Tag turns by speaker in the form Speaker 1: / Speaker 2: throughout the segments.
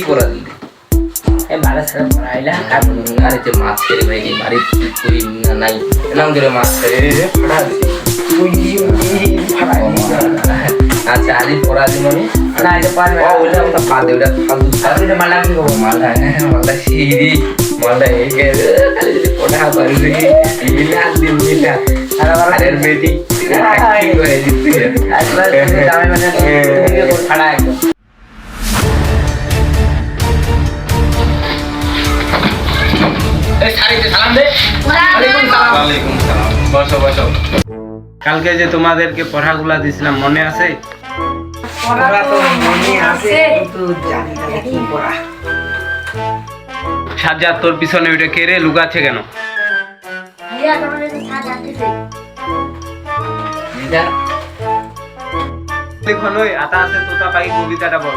Speaker 1: কি করা দিলি
Speaker 2: এ ভালো পড়াইলা আর
Speaker 1: আরে যে মাছ ছেড়ে ভাই এই বাড়ির তুই না নাই। এলাম করে মাছ ছেড়ে রে আচ্ছা আলি পড়া দিন আমি।
Speaker 2: না এটা পারবে
Speaker 1: ওটা ওটা পা ওটা ফালতু।
Speaker 2: আর তুই মালা কি করব
Speaker 1: মালদা মালদা সিঁড়ি মালদা একে খালি যদি পড়া পারি মিলা দিন মিলা
Speaker 2: আরে
Speaker 1: বেটি করে দিচ্ছি।
Speaker 2: আসলে মানে খাড়া একদম।
Speaker 1: এই সারিতে সালাম দে। ওয়ালাইকুম সালাম। বসো বসো।
Speaker 3: কালকে যে তোমাদেরকে পড়াগুলা দিছিলাম মনে আছে?
Speaker 2: পড়া তো মনে আছে কিন্তু জানি না কি পড়া।
Speaker 3: সাজ্জাদ তোর পিছনে ওইটা কেড়ে লুকাচ্ছে কেন? দেখুন ওই আতা আছে তোতা পাই কবিতাটা বল।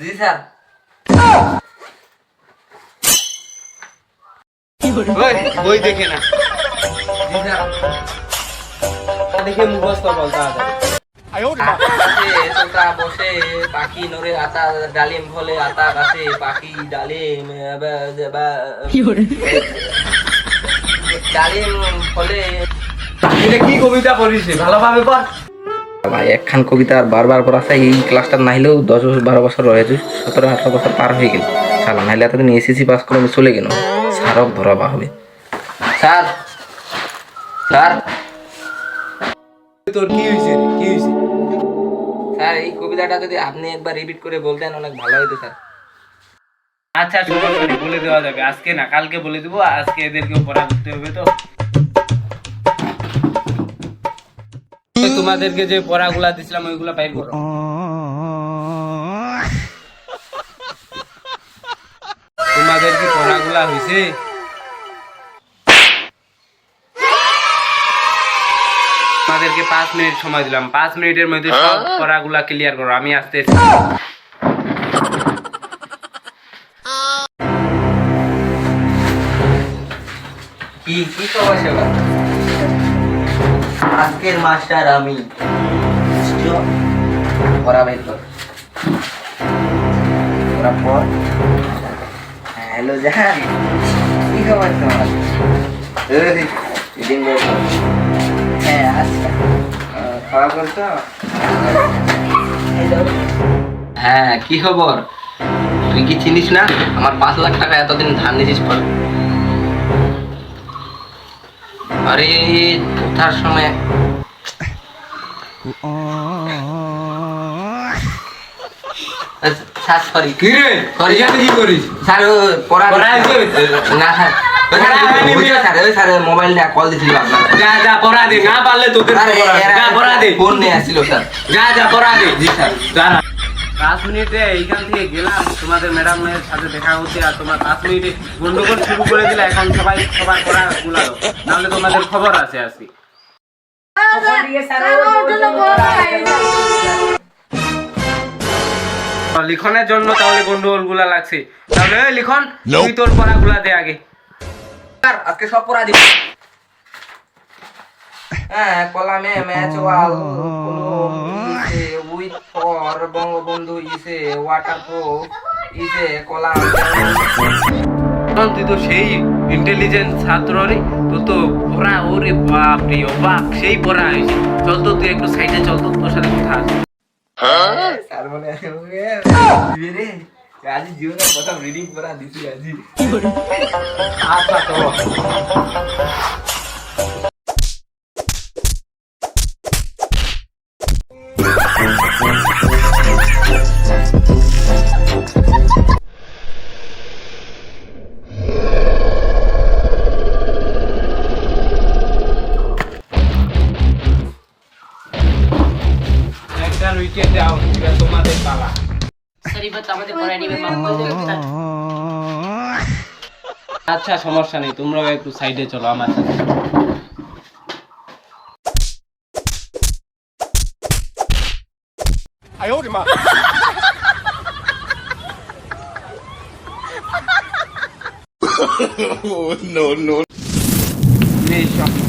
Speaker 1: জি স্যার।
Speaker 3: ওই বই দেখে না। দেখে মুখস্থ বলতে হবে
Speaker 1: বসে পাখি নড়ে আতা ডালিম ফলে আতা গাছে পাখি ডালিম ডালিম ফলে
Speaker 3: কি কবিতা পড়িস ভালোভাবে পড়।
Speaker 1: ভাই একখান কবিতা আর বারবার পড়াছে এই ক্লাসটা না হলেও দশ বছর বারো বছর রয়েছে সতেরো আঠারো বছর পার হয়ে গেল। সালা নাহলে এতদিন এসএসসি পাস করে আমি চলে গেল স্যারক ধরাবা হবে স্যার স্যার।
Speaker 3: তোর কি হয়েছে রে কি হয়েছে
Speaker 1: স্যার এই কবিতাটা যদি আপনি একবার রিপিট করে বলতেন অনেক ভালো হতো স্যার।
Speaker 3: আচ্ছা নেই বলে দেওয়া যাবে। আজকে না কালকে বলে দেবো আজকে এদেরকেও পড়া করতে হবে তো। তোমাদেরকে যে পড়াগুলা দিছিলাম, ওইগুলা বাইর করো। তোমাদের কি পড়াগুলা হয়েছে তোমাদেরকে পাঁচ মিনিট সময় দিলাম। পাঁচ মিনিটের মধ্যে সব পড়াগুলা ক্লিয়ার করো, আমি আসতে
Speaker 1: কি কি খবর সেবা? আজকের মাস্টার আমি পড়া বের কর। পর হ্যালো জাহান কি খবর তোমার? রিডিং হ্যাঁ আচ্ছা। খাওয়া করছ হ্যাঁ কি খবর? তুই কি চিনিস না? আমার পাঁচ লাখ টাকা এতদিন ধার নিয়েছিস পর। আরে ওঠার সময় স্যার সরি
Speaker 3: কি রে. এখানে কি করিস?
Speaker 1: স্যার পড়া? না স্যার। মোবাইলটা কল দিছিল
Speaker 3: যা যা পড়া দে। না পারলে তোদের
Speaker 1: ফোন নিয়ে আসছিল স্যার।
Speaker 3: যা যা পড়া দে।
Speaker 1: জি স্যার।
Speaker 3: পাঁচ মিনিটে এইখান থেকে গেলাম। তোমাদের ম্যাডামের সাথে দেখা হচ্ছে আর তোমার পাঁচ মিনিটে গন্ডগোল শুরু করে দিলে এখন সবাই সবাই পড়া গুলালো নাহলে তোমাদের খবর আছে আজকে। তো লিখনের জন্য তাহলে গন্ডগোলগুলা লাগছে। তাহলে এই লিখন তুই তোর পড়া গুলা দে আগে।
Speaker 1: আজকে সব পড়া দিবি। হ্যাঁ কলামে ম্যাচ ওয়াল ফর বঙ্গবন্ধু ইসে ওয়াটার প্রুফ ইসে কলাম
Speaker 3: এখন তুই তো সেই ইন্টেলিজেন্ট ছাত্র রে তো তো পড়া ওরে বাপ রে অবাক সেই পড়া হয়েছে। চল তো তুই একটু সাইডে চল তো তোর সাথে কথা আছে।
Speaker 1: স্যার মনে রে। আজি জীবনের প্রথম রিডিং পড়া দিছি আজি। আচ্ছা তো
Speaker 3: উইকেট তোমাদের পালা আচ্ছা সমস্যা নেই তোমরাও একটু সাইডে চলো আমার সাথে নে, সব।